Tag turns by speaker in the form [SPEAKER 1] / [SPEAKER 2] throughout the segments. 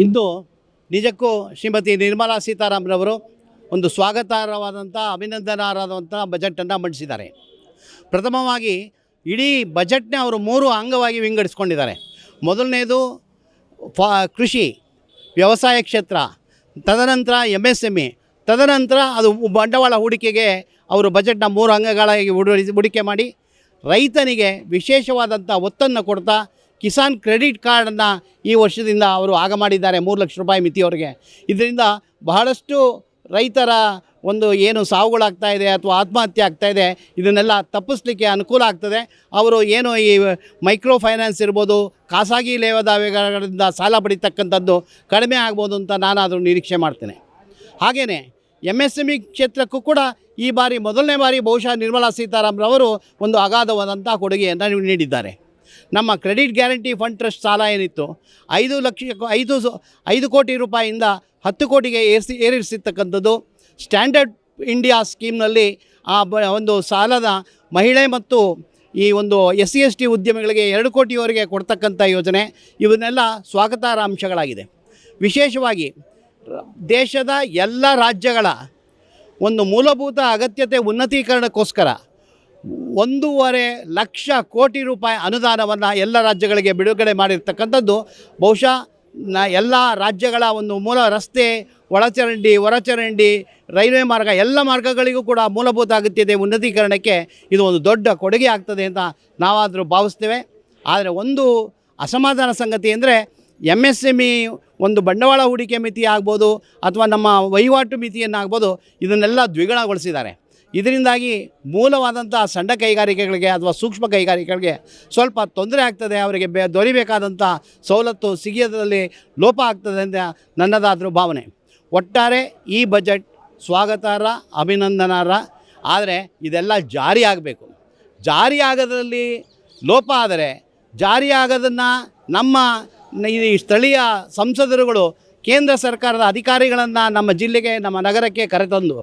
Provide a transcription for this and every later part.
[SPEAKER 1] ಇಂದು ನಿಜಕ್ಕೂ ಶ್ರೀಮತಿ ನಿರ್ಮಲಾ ಸೀತಾರಾಮರವರು ಒಂದು ಸ್ವಾಗತಾರ್ಹವಾದಂಥ ಅಭಿನಂದನಾರ್ಹವಾದಂಥ ಬಜೆಟನ್ನು ಮಂಡಿಸಿದ್ದಾರೆ. ಪ್ರಥಮವಾಗಿ ಇಡೀ ಬಜೆಟ್ನ ಅವರು ಮೂರು ಅಂಗವಾಗಿ ವಿಂಗಡಿಸ್ಕೊಂಡಿದ್ದಾರೆ. ಮೊದಲನೇದು ಫಾ ಕೃಷಿ, ವ್ಯವಸಾಯ ಕ್ಷೇತ್ರ, ತದನಂತರ ಎಂ ಎಸ್ ಎಂ ಇ ತದನಂತರ ಅದು ಬಂಡವಾಳ ಹೂಡಿಕೆಗೆ ಅವರು ಬಜೆಟ್ನ ಮೂರು ಅಂಗಗಳಾಗಿ ಹೂಡಿಕೆ ಮಾಡಿ ರೈತನಿಗೆ ವಿಶೇಷವಾದಂಥ ಒತ್ತನ್ನು ಕೊಡ್ತಾ ಕಿಸಾನ್ ಕ್ರೆಡಿಟ್ ಕಾರ್ಡನ್ನು ಈ ವರ್ಷದಿಂದ ಅವರು ಆಗ ಮಾಡಿದ್ದಾರೆ. ಮೂರು ಲಕ್ಷ ರೂಪಾಯಿ ಮಿತಿಯವರಿಗೆ ಇದರಿಂದ ಬಹಳಷ್ಟು ರೈತರ ಒಂದು ಏನು ಸಾವುಗಳಾಗ್ತಾ ಇದೆ ಅಥವಾ ಆತ್ಮಹತ್ಯೆ ಆಗ್ತಾ ಇದೆ, ಇದನ್ನೆಲ್ಲ ತಪ್ಪಿಸ್ಲಿಕ್ಕೆ ಅನುಕೂಲ ಆಗ್ತದೆ. ಅವರು ಏನು ಈ ಮೈಕ್ರೋ ಫೈನಾನ್ಸ್ ಇರ್ಬೋದು, ಖಾಸಗಿ ಲೇವಾದೇವಿಗಳಿಂದ ಸಾಲ ಪಡಿತಕ್ಕಂಥದ್ದು ಕಡಿಮೆ ಆಗ್ಬೋದು ಅಂತ ನಾನಾದರೂ ನಿರೀಕ್ಷೆ ಮಾಡ್ತೇನೆ. ಹಾಗೆಯೇ ಎಂ ಎಸ್ ಎಂ ಇ ಕ್ಷೇತ್ರಕ್ಕೂ ಕೂಡ ಈ ಬಾರಿ ಮೊದಲನೇ ಬಾರಿ ಬಹುಶಃ ನಿರ್ಮಲಾ ಸೀತಾರಾಮ್ರವರು ಒಂದು ಅಗಾಧವಾದಂಥ ಕೊಡುಗೆಯನ್ನು ನೀಡಿದ್ದಾರೆ. ನಮ್ಮ ಕ್ರೆಡಿಟ್ ಗ್ಯಾರಂಟಿ ಫಂಡ್ ಟ್ರಸ್ಟ್ ಸಾಲ ಏನಿತ್ತು? ಐದು ಲಕ್ಷ, ಐದು ಐದು ಕೋಟಿ ರೂಪಾಯಿಯಿಂದ ಹತ್ತು ಕೋಟಿಗೆ ಏರಿಸಿ, ಏರಿಸಿರ್ತಕ್ಕಂಥದ್ದು ಸ್ಟ್ಯಾಂಡರ್ಡ್ ಇಂಡಿಯಾ ಸ್ಕೀಮ್ನಲ್ಲಿ ಆ ಬ, ಒಂದು ಸಾಲದ ಮಹಿಳೆ ಮತ್ತು ಈ ಒಂದು ಎಸ್ ಸಿ ಎಸ್ ಟಿ ಉದ್ಯಮಿಗಳಿಗೆ ಎರಡು ಕೋಟಿವರೆಗೆ ಕೊಡ್ತಕ್ಕಂಥ ಯೋಜನೆ. ಇವನ್ನೆಲ್ಲ ಸ್ವಾಗತಾರ್ಹ ಅಂಶಗಳಾಗಿದೆ ವಿಶೇಷವಾಗಿ ದೇಶದ ಎಲ್ಲ ರಾಜ್ಯಗಳ ಒಂದು ಮೂಲಭೂತ ಅಗತ್ಯತೆ ಉನ್ನತೀಕರಣಕ್ಕೋಸ್ಕರ ಒಂದೂವರೆ ಲಕ್ಷ ಕೋಟಿ ರೂಪಾಯಿ ಅನುದಾನವನ್ನು ಎಲ್ಲ ರಾಜ್ಯಗಳಿಗೆ ಬಿಡುಗಡೆ ಮಾಡಿರ್ತಕ್ಕಂಥದ್ದು. ಬಹುಶಃ ನ ಎಲ್ಲ ರಾಜ್ಯಗಳ ಒಂದು ಮೂಲ ರಸ್ತೆ, ಒಳಚರಂಡಿ, ಹೊರಚರಂಡಿ, ರೈಲ್ವೆ ಮಾರ್ಗ ಎಲ್ಲ ಮಾರ್ಗಗಳಿಗೂ ಕೂಡ ಮೂಲಭೂತ ಅಗತ್ಯತೆ ಉನ್ನತೀಕರಣಕ್ಕೆ. ಇದು ಒಂದು ದೊಡ್ಡ ಕೊಡುಗೆ ಆಗ್ತದೆ ಅಂತ ನಾವಾದರೂ ಭಾವಿಸ್ತೇವೆ. ಆದರೆ ಒಂದು ಅಸಮಾಧಾನ ಸಂಗತಿ ಅಂದರೆ ಎಂ ಎಸ್ ಎಂ ಇ ಒಂದು ಬಂಡವಾಳ ಹೂಡಿಕೆ ಮಿತಿ ಆಗ್ಬೋದು ಅಥವಾ ನಮ್ಮ ವಹಿವಾಟು ಮಿತಿಯನ್ನಾಗ್ಬೋದು ಇದನ್ನೆಲ್ಲ ದ್ವಿಗುಣಗೊಳಿಸಿದ್ದಾರೆ. ಇದರಿಂದಾಗಿ ಮೂಲವಾದಂಥ ಸಣ್ಣ ಕೈಗಾರಿಕೆಗಳಿಗೆ ಅಥವಾ ಸೂಕ್ಷ್ಮ ಕೈಗಾರಿಕೆಗಳಿಗೆ ಸ್ವಲ್ಪ ತೊಂದರೆ ಆಗ್ತದೆ. ಅವರಿಗೆ ಬೆ ದೊರಿಬೇಕಾದಂಥ ಸವಲತ್ತು ಸಿಗಿಯೋದರಲ್ಲಿ ಲೋಪ ಆಗ್ತದೆ ಅಂತ ನನ್ನದಾದರೂ ಭಾವನೆ. ಒಟ್ಟಾರೆ ಈ ಬಜೆಟ್ ಸ್ವಾಗತಾರ್ಹ, ಅಭಿನಂದನಾರ್ಹ. ಆದರೆ ಇದೆಲ್ಲ ಜಾರಿ ಆಗಬೇಕು. ಜಾರಿ ಲೋಪ ಆದರೆ ಜಾರಿ ಆಗೋದನ್ನು ನಮ್ಮ ಈ ಸ್ಥಳೀಯ ಸಂಸದರುಗಳು ಕೇಂದ್ರ ಸರ್ಕಾರದ ಅಧಿಕಾರಿಗಳನ್ನು ನಮ್ಮ ಜಿಲ್ಲೆಗೆ, ನಮ್ಮ ನಗರಕ್ಕೆ ಕರೆತಂದು,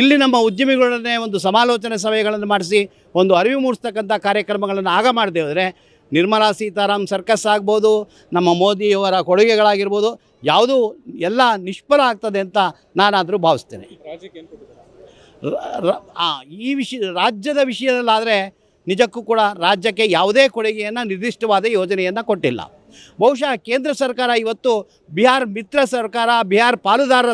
[SPEAKER 1] ಇಲ್ಲಿ ನಮ್ಮ ಉದ್ಯಮಿಗಳನ್ನೇ ಒಂದು ಸಮಾಲೋಚನೆ ಸಭೆಗಳನ್ನು ಮಾಡಿಸಿ, ಒಂದು ಅರಿವು ಮೂಡಿಸ್ತಕ್ಕಂಥ ಕಾರ್ಯಕ್ರಮಗಳನ್ನು ಆಗ ಮಾಡದೆ ಹೋದರೆ, ನಿರ್ಮಲಾ ಸೀತಾರಾಮ್ ಸರ್ಕಸ್ ಆಗ್ಬೋದು, ನಮ್ಮ ಮೋದಿಯವರ ಕೊಡುಗೆಗಳಾಗಿರ್ಬೋದು, ಯಾವುದೂ ಎಲ್ಲ ನಿಷ್ಫಲ ಆಗ್ತದೆ ಅಂತ ನಾನಾದರೂ ಭಾವಿಸ್ತೇನೆ. ಈ ವಿಷಯ, ರಾಜ್ಯದ ವಿಷಯದಲ್ಲಾದರೆ ನಿಜಕ್ಕೂ ಕೂಡ ರಾಜ್ಯಕ್ಕೆ ಯಾವುದೇ ಕೊಡುಗೆಯನ್ನು, ನಿರ್ದಿಷ್ಟವಾದ ಯೋಜನೆಯನ್ನು ಕೊಟ್ಟಿಲ್ಲ. ಬಹುಶಃ ಕೇಂದ್ರ ಸರ್ಕಾರ ಇವತ್ತು ಬಿಹಾರ್ ಮಿತ್ರ ಸರ್ಕಾರ ಬಿಹಾರ್ ಪಾಲುದಾರರ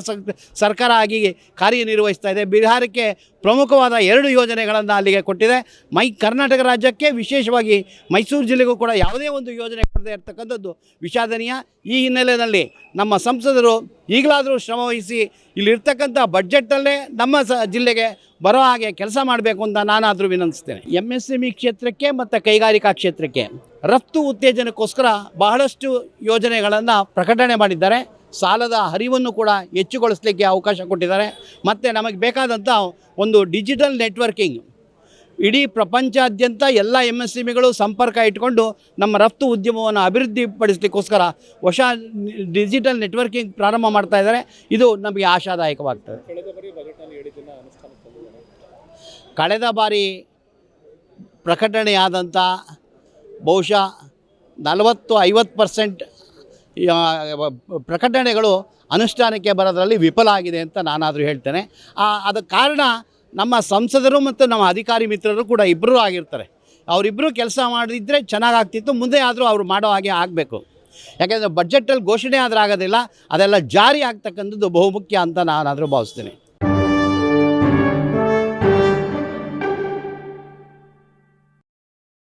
[SPEAKER 1] ಸರ್ಕಾರ ಆಗಿ ಕಾರ್ಯನಿರ್ವಹಿಸ್ತಾ ಇದೆ. ಬಿಹಾರಕ್ಕೆ ಪ್ರಮುಖವಾದ ಎರಡು ಯೋಜನೆಗಳನ್ನು ಅಲ್ಲಿಗೆ ಕೊಟ್ಟಿದೆ. ಮೈ ಕರ್ನಾಟಕ ರಾಜ್ಯಕ್ಕೆ ವಿಶೇಷವಾಗಿ ಮೈಸೂರು ಜಿಲ್ಲೆಗೂ ಕೂಡ ಯಾವುದೇ ಒಂದು ಯೋಜನೆ ಕೊಡದೇ ಇರತಕ್ಕಂಥದ್ದು ವಿಷಾದನೀಯ. ಈ ಹಿನ್ನೆಲೆಯಲ್ಲಿ ನಮ್ಮ ಸಂಸದರು ಈಗಲಾದರೂ ಶ್ರಮವಹಿಸಿ ಇಲ್ಲಿರ್ತಕ್ಕಂಥ ಬಡ್ಜೆಟಲ್ಲೇ ನಮ್ಮ ಸ ಜಿಲ್ಲೆಗೆ ಬರೋ ಹಾಗೆ ಕೆಲಸ ಮಾಡಬೇಕು ಅಂತ ನಾನಾದರೂ ವಿನಂತಿಸ್ತೇನೆ. ಎಂ ಎಸ್ ಎಂ ಇ ಕ್ಷೇತ್ರಕ್ಕೆ ಮತ್ತು ಕೈಗಾರಿಕಾ ಕ್ಷೇತ್ರಕ್ಕೆ ರಫ್ತು ಉತ್ತೇಜನಕ್ಕೋಸ್ಕರ ಬಹಳಷ್ಟು ಯೋಜನೆಗಳನ್ನು ಪ್ರಕಟಣೆ ಮಾಡಿದ್ದಾರೆ. ಸಾಲದ ಹರಿವನ್ನು ಕೂಡ ಹೆಚ್ಚುಗೊಳಿಸಲಿಕ್ಕೆ ಅವಕಾಶ ಕೊಟ್ಟಿದ್ದಾರೆ. ಮತ್ತು ನಮಗೆ ಬೇಕಾದಂಥ ಒಂದು ಡಿಜಿಟಲ್ ನೆಟ್ವರ್ಕಿಂಗ್ ಇಡೀ ಪ್ರಪಂಚಾದ್ಯಂತ ಎಲ್ಲ ಎಂ ಎಸ್ ಇಗಳು ಸಂಪರ್ಕ ಇಟ್ಕೊಂಡು ನಮ್ಮ ರಫ್ತು ಉದ್ಯಮವನ್ನು ಅಭಿವೃದ್ಧಿಪಡಿಸಲಿಕ್ಕೋಸ್ಕರ ಹೊಸ ಡಿಜಿಟಲ್ ನೆಟ್ವರ್ಕಿಂಗ್ ಪ್ರಾರಂಭ ಮಾಡ್ತಾ ಇದ್ದಾರೆ. ಇದು ನಮಗೆ ಆಶಾದಾಯಕವಾಗ್ತದೆ. ಕಳೆದ ಬಾರಿ ಪ್ರಕಟಣೆಯಾದಂಥ ಬಹುಶಃ ನಲವತ್ತು ಐವತ್ತು ಪರ್ಸೆಂಟ್ ಪ್ರಕಟಣೆಗಳು ಅನುಷ್ಠಾನಕ್ಕೆ ಬರೋದರಲ್ಲಿ ವಿಫಲ ಆಗಿದೆ ಅಂತ ನಾನಾದರೂ ಹೇಳ್ತೇನೆ. ಅದಕ್ಕೆ ಕಾರಣ ನಮ್ಮ ಸಂಸದರು ಮತ್ತು ನಮ್ಮ ಅಧಿಕಾರಿ ಮಿತ್ರರು ಕೂಡ ಇಬ್ಬರೂ ಆಗಿರ್ತಾರೆ. ಅವರಿಬ್ಬರು ಕೆಲಸ ಮಾಡಿದ್ರೆ ಚೆನ್ನಾಗಾಗ್ತಿತ್ತು, ಮುಂದೆ ಆದರೂ ಅವರು ಮಾಡೋ ಹಾಗೆ ಆಗಬೇಕು. ಯಾಕೆಂದರೆ ಬಜೆಟಲ್ಲಿ ಘೋಷಣೆ ಆದರೆ ಆಗೋದಿಲ್ಲ, ಅದೆಲ್ಲ ಜಾರಿ ಆಗ್ತಕ್ಕಂಥದ್ದು ಬಹುಮುಖ್ಯ ಅಂತ ನಾನಾದರೂ ಭಾವಿಸ್ತೇನೆ.